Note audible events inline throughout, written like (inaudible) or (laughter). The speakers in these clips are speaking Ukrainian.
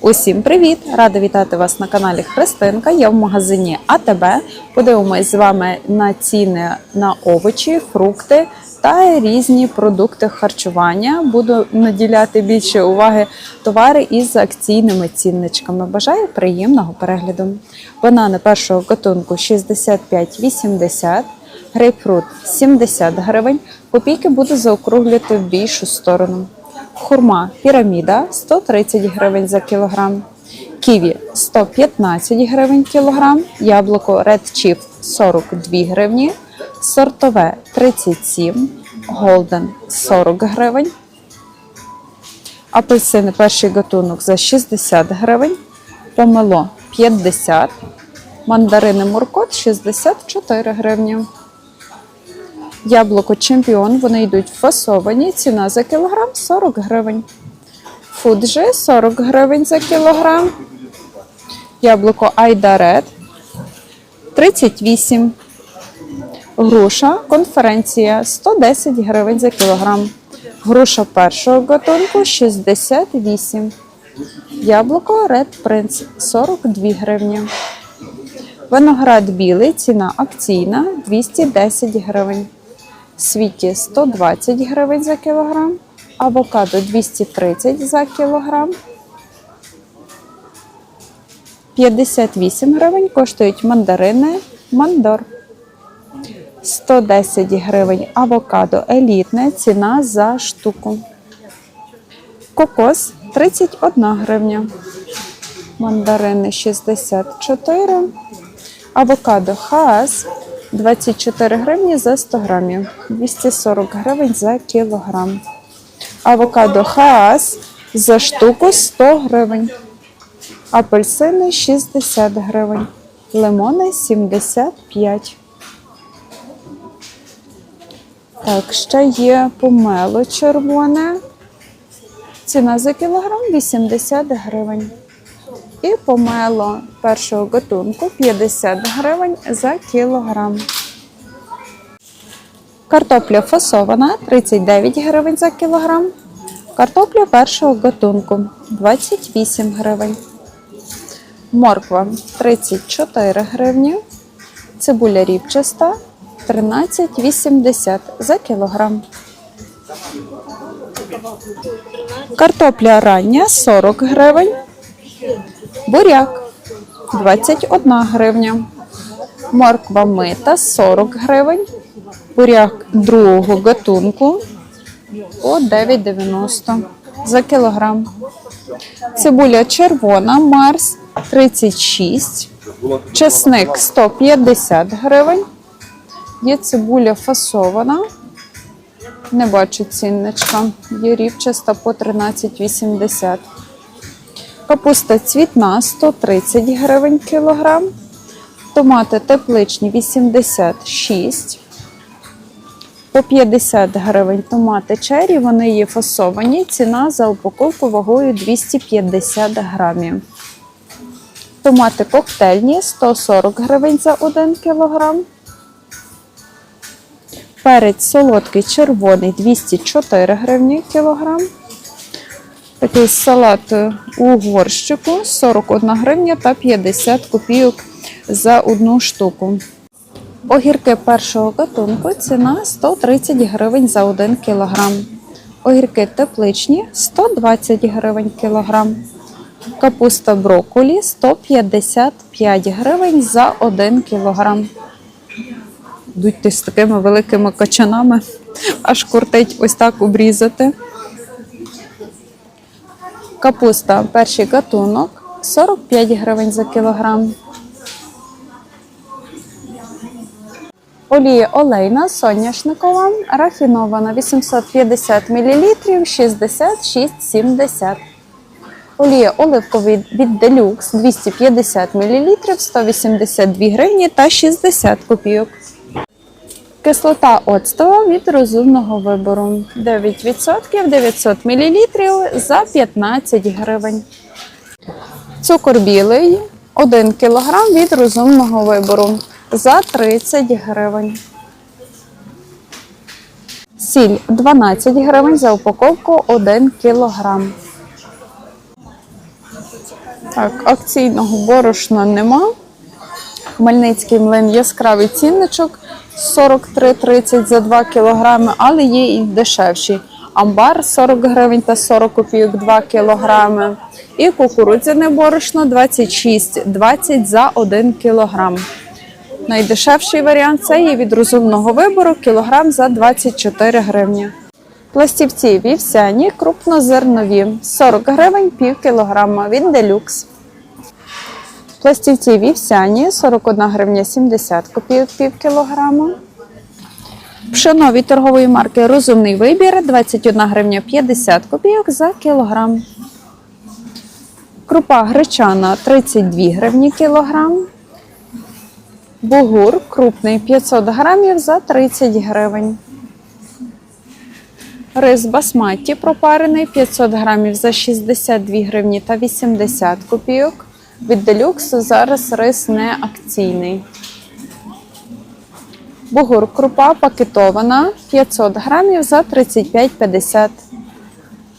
Усім привіт! Рада вітати вас на каналі Христинка. Я в магазині АТБ. Подивимось з вами на ціни на овочі, фрукти та різні продукти харчування. Буду наділяти більше уваги товари із акційними цінничками. Бажаю приємного перегляду. Банани першого гатунку 65,80, грейпфрут 70 гривень. Копійки буду заокруглювати в більшу сторону. Хурма піраміда 130 гривень за кілограм. Ківі 115 гривень кілограм. Яблуко Red Chief 42 гривні. Сортове 37. Голден 40 гривень. Апельсини перший гатунок за 60 гривень. Помело 50. Мандарини Муркот 64 гривні. Яблуко чемпіон, вони йдуть фасовані. Ціна за кілограм 40 гривень. Фуджи 40 гривень за кілограм. Яблуко Айда Ред 38. Груша конференція 110 гривень за кілограм. Груша першого гатунку 68. Яблуко Red Prince 42 гривні. Виноград білий, ціна акційна 210 гривень. Світі 120 гривень за кілограм, авокадо 230 за кілограм. 58 гривень коштують мандарини Мандор. 110 гривень авокадо елітне, ціна за штуку. Кокос 31 гривня. Мандарини 64. Авокадо Хаас 24 гривні за 100 грамів. 240 гривень за кілограм. Авокадо Хаас за штуку 100 гривень. Апельсини 60 гривень. Лимони 75. Так, ще є помело червоне. Ціна за кілограм 80 гривень. І помело першого гатунку 50 гривень за кілограм. Картопля фасована 39 гривень за кілограм. Картопля першого гатунку 28 гривень. Морква 34 гривні. Цибуля ріпчаста 13,80 за кілограм. Картопля рання 40 гривень. Буряк 21 гривня. Морква мита 40 гривень. Буряк другого гатунку по 9,90 за кілограм. Цибуля червона Марс 36. Чесник 150 гривень. Є цибуля фасована. Не бачу цінничка. Є рівчаста по 13,80. Капуста цвітна 130 гривень кілограм. Томати тепличні 86. По 50 гривень томати чері. Вони є фасовані. Ціна за упаковку вагою 250 грамів. Томати коктейльні 140 гривень за 1 кілограм. Перець солодкий червоний 204 гривні кілограм. Такий салат у горщику 41 гривня та 50 копійок за одну штуку. Огірки першого гатунку ціна 130 гривень за 1 кілограм. Огірки тепличні 120 гривень кілограм. Капуста брокколі 155 гривень за 1 кілограм. Йдуть з такими великими качанами, аж кортить ось так обрізати. Капуста перший гатунок 45 гривень за кілограм. Олія олейна соняшникова, рафінована 850 мл 66,70. Олія оливковий від Deluxe 250 мл 182 гривні та 60 копійок. Кислота оцтова від розумного вибору 9% 900 мл за 15 гривень. Цукор білий 1 кг від розумного вибору за 30 гривень. Сіль 12 гривень за упаковку 1 кг. Так, акційного борошна нема. Хмельницький млин яскравий цінничок 43,30 за 2 кг, але є і дешевші. Амбар 40 гривень та 40 копійок 2 кг. І кукурудзяне борошно 26,20 за 1 кг. Найдешевший варіант це є від розумного вибору кілограм за 24 гривні. Пластівці вівсяні крупнозернові 40 гривень пів кілограма від делюкс. Пластівці вівсяні 41 гривня 70 копійок пів кілограма. Пшено від торгової марки Розумний вибір 21 гривня 50 копійок за кілограм. Крупа гречана 32 гривні кілограм. Бугур крупний 500 грамів за 30 гривень. Рис басматі пропарений 500 грамів за 62 гривні та 80 копійок. Від делюксу зараз рис не акційний. Бугур крупа пакетована 500 грамів за 35,50.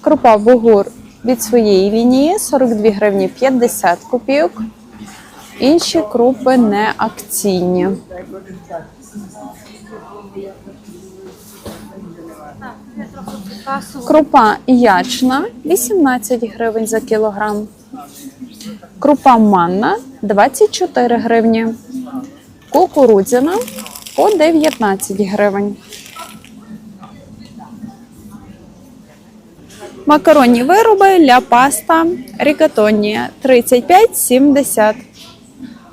Крупа бугур від своєї лінії 42 гривні 50 копійок. Інші крупи не акційні. Крупа ячна 18 гривень за кілограм. Крупа манна 24 гривні. Кукурудзяна по 19 гривень. Макаронні вироби ля паста рікатонні 35,70.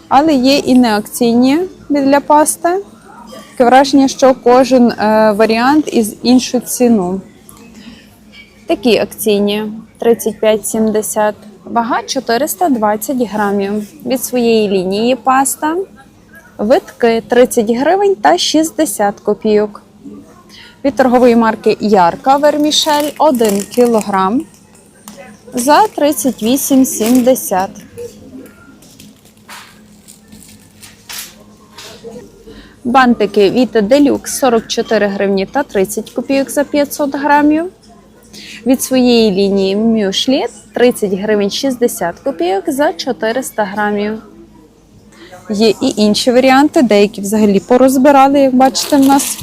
Але є і неакційні для пасти. Таке враження, що кожен е, варіант із іншу ціну. Такі акційні 35,70. Вага 420 грамів. Від своєї лінії паста. Витки 30 гривень та 60 копійок. Від торгової марки Ярка Вермішель 1 кілограм за 38,70. Бантики Vita Deluxe 44 гривні та 30 копійок за 500 грамів. Від своєї лінії Мюшліт 30 гривень 60 копійок за 400 грамів. Є і інші варіанти, деякі взагалі порозбирали, як бачите, в нас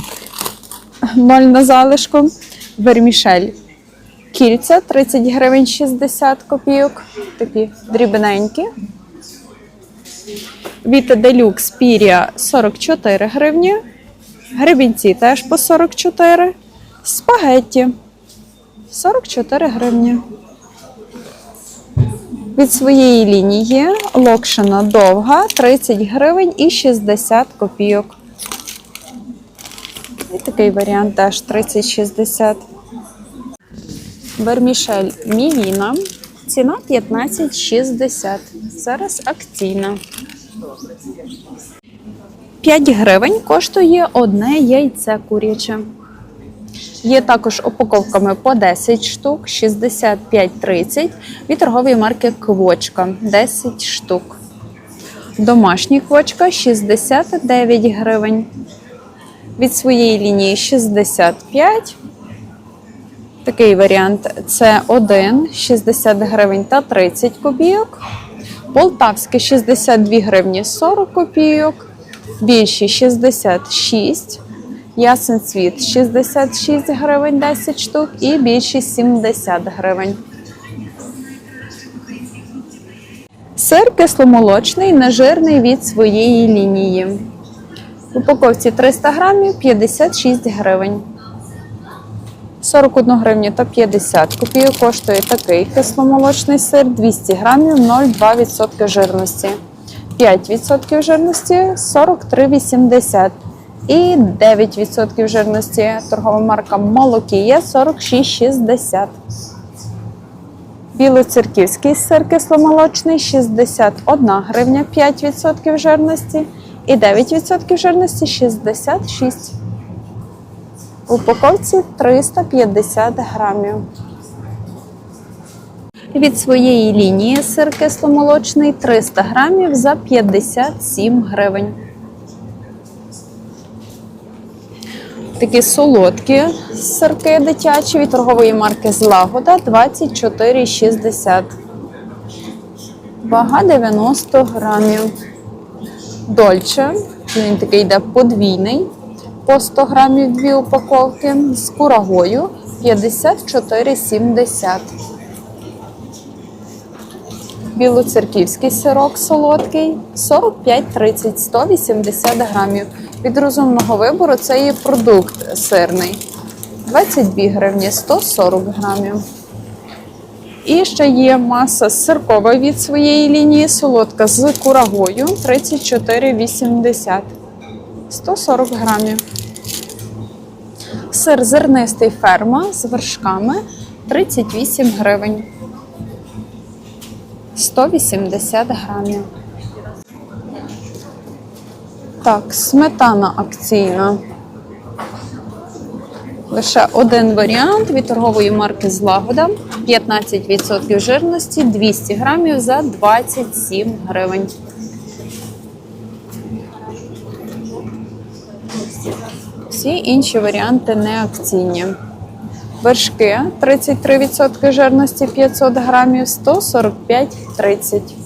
ноль на залишку. Вермішель. Кільця 30 гривень 60 копійок. Такі дрібненькі. Віта Делюкс Пірія 44 гривні. Гребінці теж по 44. Спагетті 44 гривні. Від своєї лінії локшина довга 30 гривень і 60 копійок. І такий варіант теж 30-60. Вермішель Мівіна. Ціна 15,60. Зараз акційна. 5 гривень коштує одне яйце куряче. Є також упаковками по 10 штук, 65,30 від торгової марки Квочка 10 штук. Домашні квочка 69 гривень. Від своєї лінії 65. Такий варіант це 1, 60 гривень та 30 копійок. Полтавське 62 гривні 40 копійок. Більші 66. Ясен цвіт 66 гривень 10 штук і більші 70 гривень. Сир кисломолочний, нежирний від своєї лінії. В упаковці 300 грамів 56 гривень. 41 гривню та 50 копійок коштує такий кисломолочний сир 200 грамів 0,2% жирності. 5% жирності 43,80 і 9% жирності торгова марка Молокія 46,60. Білоцерківський сир кисломолочний 61 гривня 5% жирності і 9% жирності 66. В упаковці 350 грамів. Від своєї лінії сир кисломолочний 300 грамів за 57 гривень. Такі солодкі сирки дитячі від торгової марки Злагода 24,60. Вага 90 грамів. Дольче. Він такий йде подвійний. По 100 грамів дві упаковки. З курагою 54,70. Білоцерківський сирок солодкий 45-30, 180 грамів. Від розумного вибору це є продукт сирний. 22 гривні, 140 грамів. І ще є маса сиркова від своєї лінії, солодка з курагою 34,80, 140 грамів. Сир зернистий ферма з вершками 38 гривень. 180 грамів. Так, сметана акційна. Лише один варіант від торгової марки Злагода. 15% жирності, 200 грамів за 27 гривень. Всі інші варіанти не акційні. Вершки 33% жирності 500 грамів 145,30.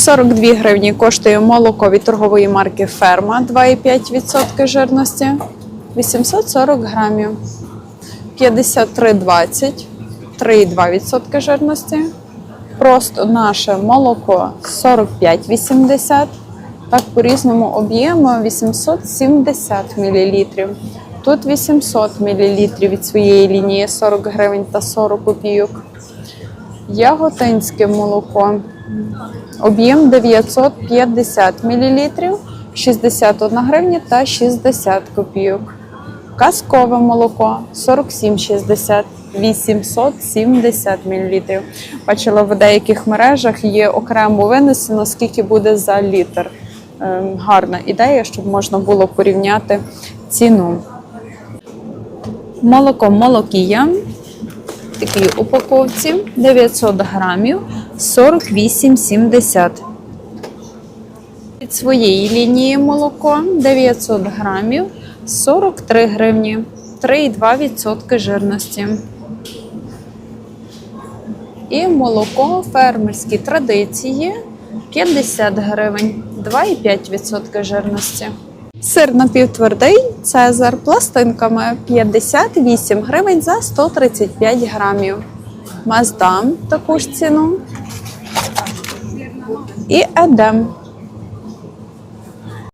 42 гривні коштує молоко від торгової марки Ферма 2,5% жирності 840 грамів. 53,20 3,2% жирності. Просто наше молоко 45,80. Так, по різному об'єму 870 мл. Тут 800 мл від своєї лінії 40 гривень та 40 копійок. Яготинське молоко. Об'єм 950 мл, 61 гривня та 60 копійок. Казкове молоко 47,60, 870 мл. Бачила в деяких мережах є окремо винесено, скільки буде за літр. Ем, Гарна ідея, щоб можна було порівняти ціну. Молоко молокія в такій упаковці 900 грамів 48,70. Від своєї лінії молоко 900 грамів 43 гривні, 3,2% жирності. І молоко фермерські традиції 50 гривень, 2,5% жирності. Сир напівтвердий Цезар пластинками 58 гривень за 135 грамів. Маздам таку ж ціну. І едем.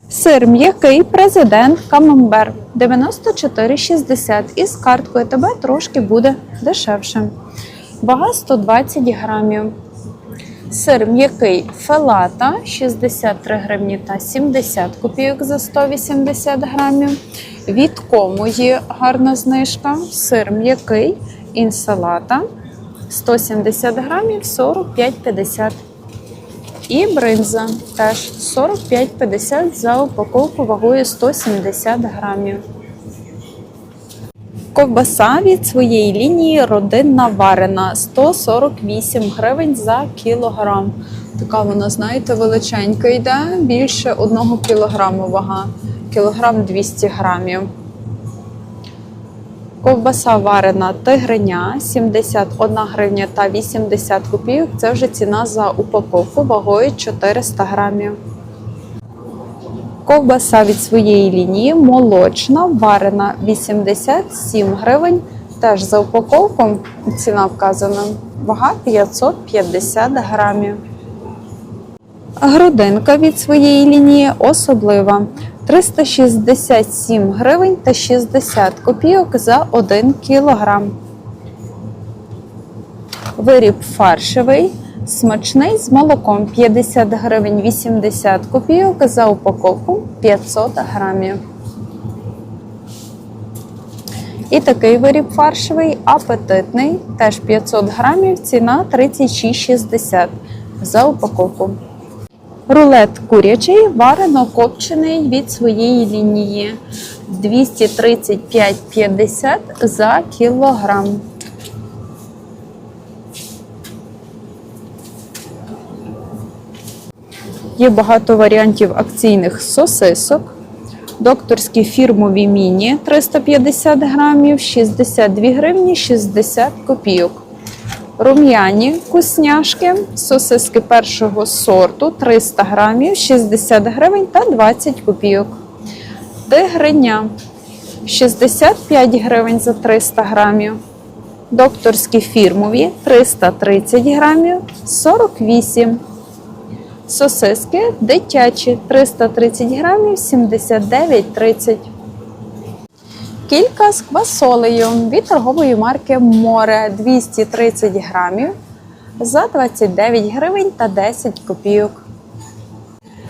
Сир м'який президент Камамбер 94,60 і з карткою тебе трошки буде дешевше. Вага 120 грамів. Сир м'який фелата 63 гривні та 70 копійок за 180 грамів. Від кому є гарна знижка. Сир м'який інсалата 170 грамів 45,50. І бринза теж 45,50 за упаковку вагою 170 грамів. Ковбаса від своєї лінії родинна варена 148 гривень за кілограм. Така вона, знаєте, величенька йде, більше 1 кілограму вага, кілограм 200 грамів. Ковбаса варена тигриня 71 гривня та 80 копійок. Це вже ціна за упаковку вагою 400 грамів. Ковбаса від своєї лінії молочна, варена 87 гривень. Теж за упаковку ціна вказана. Вага 550 грамів. Грудинка від своєї лінії особлива 367 гривень та 60 копійок за 1 кілограм. Виріб фаршевий, смачний з молоком 50 гривень 80 копійок за упаковку 500 грамів. І такий виріб фаршевий, апетитний, теж 500 грамів, ціна 36,60 за упаковку. Рулет курячий варено копчений від своєї лінії 235,50 за кілограм. Є багато варіантів акційних сосисок. Докторські фірмові міні 350 грамів, 62 гривні 60 копійок. Рум'яні вкусняшки, сосиски першого сорту 300 грамів, 60 гривень та 20 копійок. Тигриня 65 гривень за 300 грамів. Докторські фірмові 330 грамів 48. Сосиски дитячі 330 грамів 79,30. Кілька з квасолею від торгової марки Море 230 грамів за 29 гривень та 10 копійок.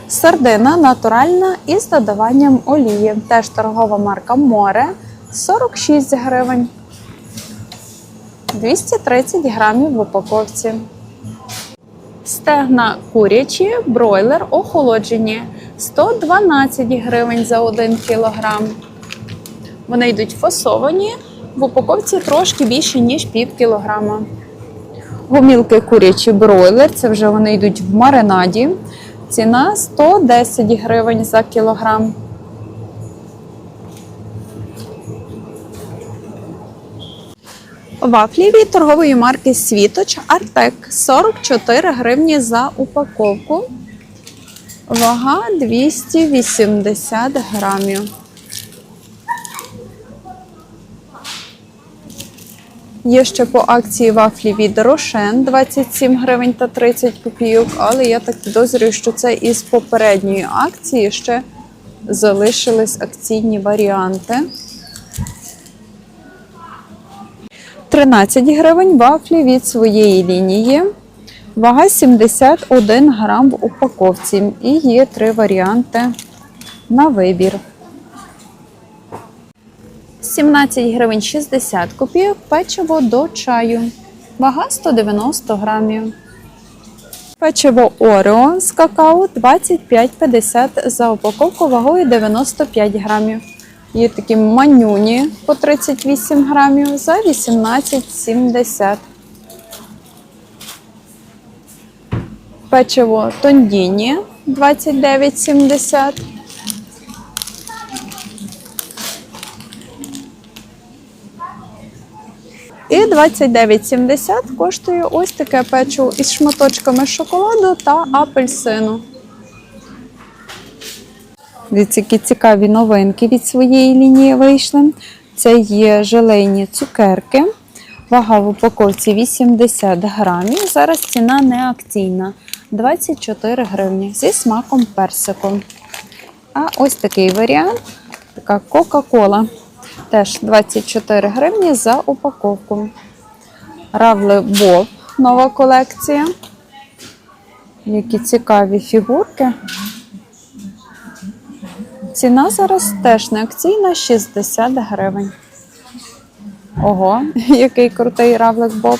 Сардина натуральна із додаванням олії. Теж торгова марка Море 46 гривень. 230 грамів в упаковці. Стегна курячі, бройлер охолоджені 112 гривень за 1 кілограм. Вони йдуть фасовані, в упаковці трошки більше, ніж пів кілограма. Гумілки курячі бройлер, це вже вони йдуть в маринаді. Ціна 110 гривень за кілограм. Вафлі від торгової марки Світоч Артек 44 гривні за упаковку. Вага 280 грамів. Є ще по акції вафлі від Рошен 27 гривень та 30 копійок, але я так підозрюю, що це із попередньої акції ще залишились акційні варіанти. 13 гривень вафлі від своєї лінії. Вага 71 грам в упаковці. І є три варіанти на вибір. 17 гривень 60 копійок печиво до чаю. Вага 190 грамів. Печиво Орео з какао 25,50 за упаковку вагою 95 грамів. Є такі манюні по 38 грамів за 18,70. Печиво Тондіні 29,70. І 29,70 коштує ось таке печиво із шматочками шоколаду та апельсину. Дивіться, які цікаві новинки від своєї лінії вийшли. Це є желейні цукерки. Вага в упаковці 80 грамів. Зараз ціна не акційна 24 гривні зі смаком персику. А ось такий варіант така Кока-Кола. Теж 24 гривні за упаковку. Равли Боб, нова колекція. Які цікаві фігурки. Ціна зараз теж не акційна 60 гривень. Ого, (laughs) який крутий равлик Боб.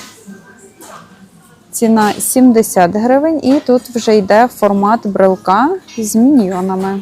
Ціна 70 гривень, і тут вже йде формат брелка з міньйонами.